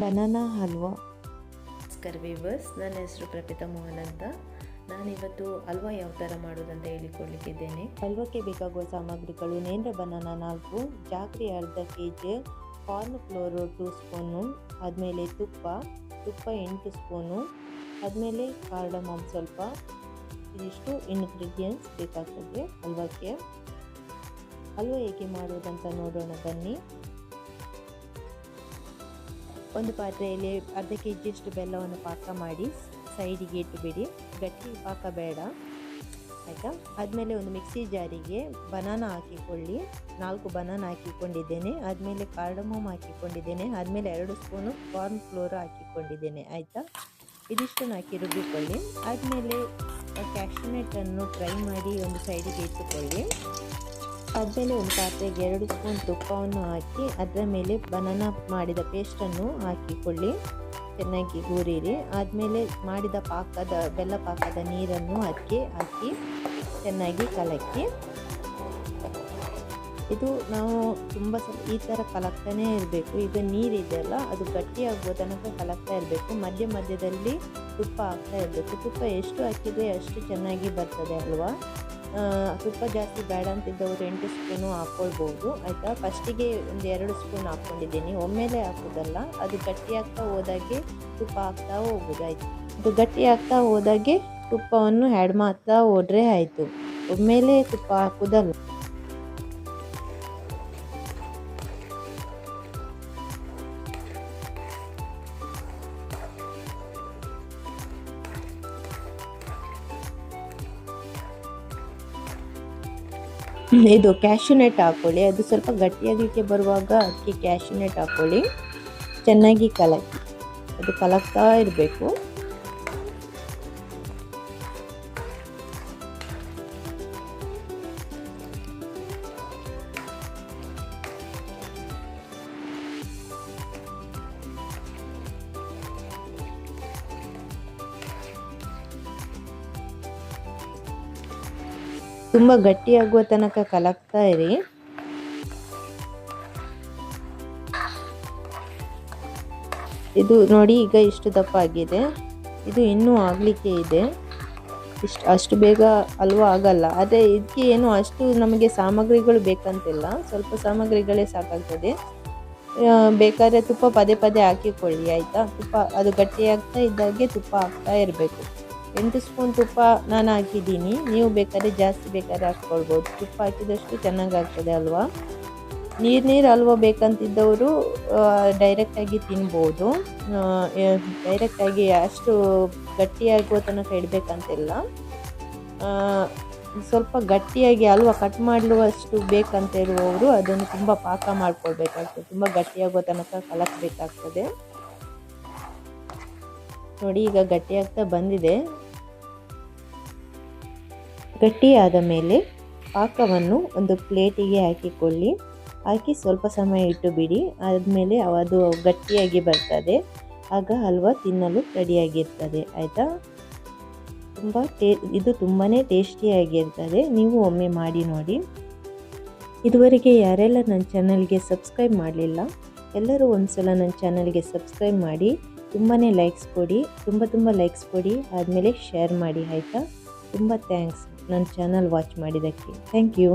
Banana halwa. ನಮಸ್ಕಾರ viewers ನನ್ನ ಹೆಸರು ಪ್ರಪಿತಾ ಮೋಹನ್ ಅಂತ. ನಾನಿವತ್ತು ಹಲ್ವಾ ಯಾವ ಥರ ಮಾಡೋದಂತ ಹೇಳಿಕೊಡ್ಲಿಕ್ಕಿದ್ದೇನೆ. ಹಲ್ವಕ್ಕೆ ಬೇಕಾಗುವ ಸಾಮಗ್ರಿಗಳು ನೇಂದ್ರ ಬನಾನಾ ನಾಲ್ಕು ಜಾಕ್ರಿ ಅರ್ಧ K G corn flour two spoon ಆದಮೇಲೆ ತುಪ್ಪ ತುಪ್ಪ ಎಂಟು ಸ್ಪೂನು ಆದಮೇಲೆ ಕಾರ್ಡಮಮ್ ಸ್ವಲ್ಪ. ಇದಿಷ್ಟು ಇಂಗ್ರೀಡಿಯೆಂಟ್ಸ್ ಬೇಕಾಗ್ತದೆ ಹಲ್ವಕ್ಕೆ. ಹಲ್ವಾ ಹೇಗೆ ಮಾಡೋದಂತ ನೋಡೋಣ ಬನ್ನಿ. ಒಂದು ಪಾತ್ರೆಯಲ್ಲಿ ಅರ್ಧ ಕೆ ಜಿಯಷ್ಟು ಬೆಲ್ಲವನ್ನು ಪಾಕ ಮಾಡಿ ಸೈಡಿಗೆ ಇಟ್ಟುಬಿಡಿ. ಗಟ್ಟಿ ಪಾಕ ಬೇಡ. ಆಯಿತಾ? ಆದಮೇಲೆ ಒಂದು ಮಿಕ್ಸಿ ಜಾರಿಗೆ ಬನಾನ ಹಾಕಿಕೊಳ್ಳಿ. ನಾಲ್ಕು ಬನಾನ ಹಾಕಿಕೊಂಡಿದ್ದೇನೆ. ಆದಮೇಲೆ ಕಾರ್ಡಮೋಮ್ ಹಾಕಿಕೊಂಡಿದ್ದೇನೆ. ಆದಮೇಲೆ ಎರಡು ಸ್ಪೂನು ಕಾರ್ನ್ ಫ್ಲೋರ್ ಹಾಕಿಕೊಂಡಿದ್ದೇನೆ. ಆಯಿತಾ? ಇದಿಷ್ಟನ್ನು ಹಾಕಿ ರುಬ್ಬಿಕೊಳ್ಳಿ. ಆದಮೇಲೆ ಕ್ಯಾಶ್ಯೂನೆಟನ್ನು ಫ್ರೈ ಮಾಡಿ ಒಂದು ಸೈಡಿಗೆ ಇಟ್ಟುಕೊಳ್ಳಿ. ಆದಮೇಲೆ ಒಂದು ಪಾತ್ರೆಗೆ ಎರಡು ಸ್ಪೂನ್ ತುಪ್ಪವನ್ನು ಹಾಕಿ ಅದರ ಮೇಲೆ ಬನಾನ ಮಾಡಿದ ಪೇಸ್ಟನ್ನು ಹಾಕಿಕೊಳ್ಳಿ. ಚೆನ್ನಾಗಿ ಗೂರಿರಿ ಆದಮೇಲೆ ಮಾಡಿದ ಪಾಕದ ಬೆಲ್ಲ ಪಾಕದ ನೀರನ್ನು ಅದಕ್ಕೆ ಹಾಕಿ ಚೆನ್ನಾಗಿ ಕಲಕಿ. ಇದು ನಾವು ತುಂಬ ಸಲ ಈ ಥರ ಕಲಕ್ತಾನೇ ಇರಬೇಕು. ಈಗ ನೀರಿದೆಯಲ್ಲ ಅದು ಗಟ್ಟಿಯಾಗುವ ತನಕ ಕಲಕ್ತಾ ಇರಬೇಕು. ಮಧ್ಯ ಮಧ್ಯದಲ್ಲಿ ತುಪ್ಪ ಹಾಕ್ತಾ ಇರಬೇಕು. ತುಪ್ಪ ಎಷ್ಟು ಹಾಕಿದರೆ ಅಷ್ಟು ಚೆನ್ನಾಗಿ ಬರ್ತದೆ ಅಲ್ವಾ? ತುಪ್ಪ ಜಾಸ್ತಿ ಬೇಡ ಅಂತಿದ್ದವರು ಎಂಟು ಸ್ಪೂನು ಹಾಕ್ಕೊಳ್ಬೋದು ಆಯಿತಾ? ಫಸ್ಟಿಗೆ ಒಂದು ಎರಡು ಸ್ಪೂನ್ ಹಾಕ್ಕೊಂಡಿದ್ದೀನಿ. ಒಮ್ಮೆಲೆ ಹಾಕೋದಲ್ಲ, ಅದು ಗಟ್ಟಿ ಆಗ್ತಾ ಹೋದಾಗೆ ತುಪ್ಪ ಹಾಕ್ತಾ ಹೋಗೋದು ಆಯಿತು ಅದು ಗಟ್ಟಿ ಆಗ್ತಾ ಹೋದಾಗೆ ತುಪ್ಪವನ್ನು ಹ್ಯಾಡ್ ಮಾಡ್ತಾ ಹೋದ್ರೆ ಆಯಿತು. ಒಮ್ಮೆಲೆ ತುಪ್ಪ ಹಾಕೋದಲ್ಲ. ಇದು ಕ್ಯಾಶ್ಯೂನೆಟ್ ಹಾಕ್ಕೊಳ್ಳಿ ಅದು ಸ್ವಲ್ಪ ಗಟ್ಟಿಯಾಗಲಿಕ್ಕೆ ಬರುವಾಗ ಅದಕ್ಕೆ ಕ್ಯಾಶ್ಯೂನೆಟ್ ಹಾಕ್ಕೊಳ್ಳಿ ಚೆನ್ನಾಗಿ ಕಲಕಿ ಅದು ಕಲಕ್ತಾ ಇರಬೇಕು. ತುಂಬ ಗಟ್ಟಿಯಾಗುವ ತನಕ ಕಲಕ್ತಾ ಇರಿ. ಇದು ನೋಡಿ ಈಗ ಇಷ್ಟು ದಪ್ಪ ಆಗಿದೆ ಇದು ಇನ್ನೂ ಆಗಲಿಕ್ಕೆ ಇದೆ. ಇಷ್ಟು ಅಷ್ಟು ಬೇಗ ಅಲ್ವಾ ಆಗಲ್ಲ. ಆದರೆ ಇದಕ್ಕೆ ಏನು ಅಷ್ಟು ನಮಗೆ ಸಾಮಗ್ರಿಗಳು ಬೇಕಂತಿಲ್ಲ. ಸ್ವಲ್ಪ ಸಾಮಗ್ರಿಗಳೇ ಸಾಕಾಗ್ತದೆ. ಬೇಕಾದ್ರೆ ತುಪ್ಪ ಪದೇ ಪದೇ ಹಾಕಿಕೊಳ್ಳಿ, ಆಯಿತಾ? ತುಪ್ಪ ಅದು ಗಟ್ಟಿಯಾಗ್ತಾ ಇದ್ದಾಗೆ ತುಪ್ಪ ಹಾಕ್ತಾ ಇರಬೇಕು. ಎಂಟು ಸ್ಪೂನ್ ತುಪ್ಪ ನಾನು ಹಾಕಿದ್ದೀನಿ ನೀವು ಬೇಕಾದ್ರೆ ಜಾಸ್ತಿ ಬೇಕಾದ್ರೆ ಹಾಕ್ಕೊಳ್ಬೋದು. ತುಪ್ಪ ಹಾಕಿದಷ್ಟು ಚೆನ್ನಾಗಿ ಆಗ್ತದೆ ಅಲ್ವಾ? ನೀರು ನೀರು ಹಲ್ವಾ ಬೇಕಂತಿದ್ದವರು ಡೈರೆಕ್ಟಾಗಿ ತಿನ್ಬೋದು. ಡೈರೆಕ್ಟಾಗಿ ಅಷ್ಟು ಗಟ್ಟಿಯಾಗುವ ತನಕ ಇಡಬೇಕಂತಿಲ್ಲ. ಸ್ವಲ್ಪ ಗಟ್ಟಿಯಾಗಿ ಹಲ್ವ ಕಟ್ ಮಾಡಲುವಷ್ಟು ಬೇಕಂತ ಇರುವವರು ಅದನ್ನು ತುಂಬ ಪಾಕ ಮಾಡ್ಕೊಳ್ಬೇಕಾಗ್ತದೆ. ತುಂಬ ಗಟ್ಟಿಯಾಗುವ ತನಕ ಕಲಕಬೇಕಾಗ್ತದೆ. ನೋಡಿ ಈಗ ಗಟ್ಟಿಯಾಗ್ತಾ ಬಂದಿದೆ. ಗಟ್ಟಿಯಾದ ಮೇಲೆ ಪಾಕವನ್ನು ಒಂದು ಪ್ಲೇಟಿಗೆ ಹಾಕಿಕೊಳ್ಳಿ. ಹಾಕಿ ಸ್ವಲ್ಪ ಸಮಯ ಇಟ್ಟು ಬಿಡಿ ಆದಮೇಲೆ ಅದು ಗಟ್ಟಿಯಾಗಿ ಬರ್ತದೆ. ಆಗ ಹಲ್ವಾ ತಿನ್ನಲು ರೆಡಿಯಾಗಿರ್ತದೆ. ಆಯಿತಾ? ತುಂಬ ಟೇ, ಇದು ತುಂಬಾ ಟೇಸ್ಟಿಯಾಗಿರ್ತದೆ ನೀವು ಒಮ್ಮೆ ಮಾಡಿ ನೋಡಿ. ಇದುವರೆಗೆ ಯಾರೆಲ್ಲ ನನ್ನ ಚಾನಲ್ಗೆ ಸಬ್ಸ್ಕ್ರೈಬ್ ಮಾಡಲಿಲ್ಲ, ಎಲ್ಲರೂ ಒಂದು ಸಲ ನನ್ನ ಚಾನಲ್ಗೆ ಸಬ್ಸ್ಕ್ರೈಬ್ ಮಾಡಿ. ತುಂಬಾ ಲೈಕ್ಸ್ ಕೊಡಿ. ತುಂಬ ತುಂಬ ಲೈಕ್ಸ್ ಕೊಡಿ. ಆದಮೇಲೆ ಶೇರ್ ಮಾಡಿ. ಆಯಿತಾ? ತುಂಬ ಥ್ಯಾಂಕ್ಸ್ ನನ್ನ ಚಾನಲ್ ವಾಚ್ ಮಾಡಿದ್ದಕ್ಕೆ. Thank you